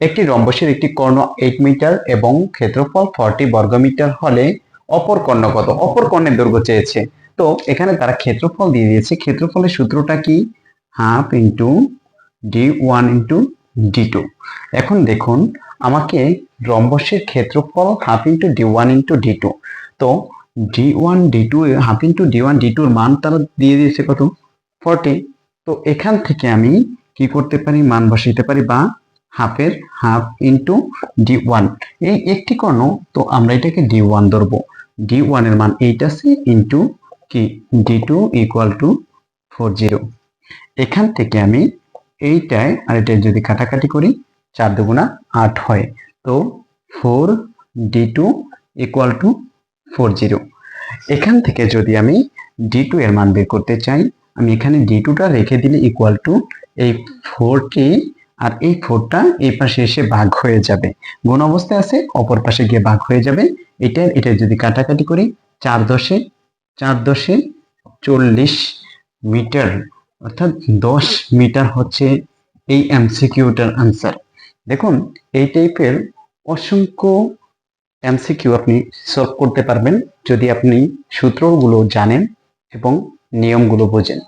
একটি রম্বসের একটি কর্ণ eight metre এবং ক্ষেত্রফল ফর্টি বর্গমিটার হলে অপর কর্ণ কত? অপর কর্ণের দৈর্ঘ্য চেয়েছে। তো এখানে তারা ক্ষেত্রফল দিয়ে দিয়েছে। ক্ষেত্রফলের সূত্রটা কি? Half into D one into D two এখন দেখুন, আমাকে রম্বসের ক্ষেত্রফল half into D one into D two তো D one D two half into D one D টুর মান তারা দিয়ে দিয়েছে কত? ফর্টি তো এখান থেকে আমি কি করতে পারি? মান বসাইতে পারি বা হাফের হাফ ইন্টু ডি ওয়ান। এই একটি কর্ণ, তো আমরা এটাকে ডি ওয়ান ধরবো। ডি ওয়ানের মান এইট আছে ইন্টু কি? D two equal to four zero. এখান থেকে আমি এইটায় আর এটা যদি কাটাকাটি করি, চার দুগুণা আট হয়। তো four D two equal to four zero. এখান থেকে যদি আমি ডি টু এর মান বের করতে চাই, আমি এখানে ডি টুটা রেখে দিলে ইকুয়াল টু এই ফোরটি আর এই ফোরটা এই পাশে এসে ভাগ হয়ে যাবে। গুণ অবস্থায় আছে, অপর পাশে গিয়ে ভাগ হয়ে যাবে। এটা এটা যদি কাটাকাটি করি, চার দশে চার দশে চল্লিশ মিটার, অর্থাৎ দশ মিটার হচ্ছে এই এমসিকিউটার আনসার। দেখুন, এই টাইপের অসংখ্য এমসিকিউ আপনি সলভ করতে পারবেন যদি আপনি সূত্রগুলো জানেন এবং নিয়মগুলো বোঝেন।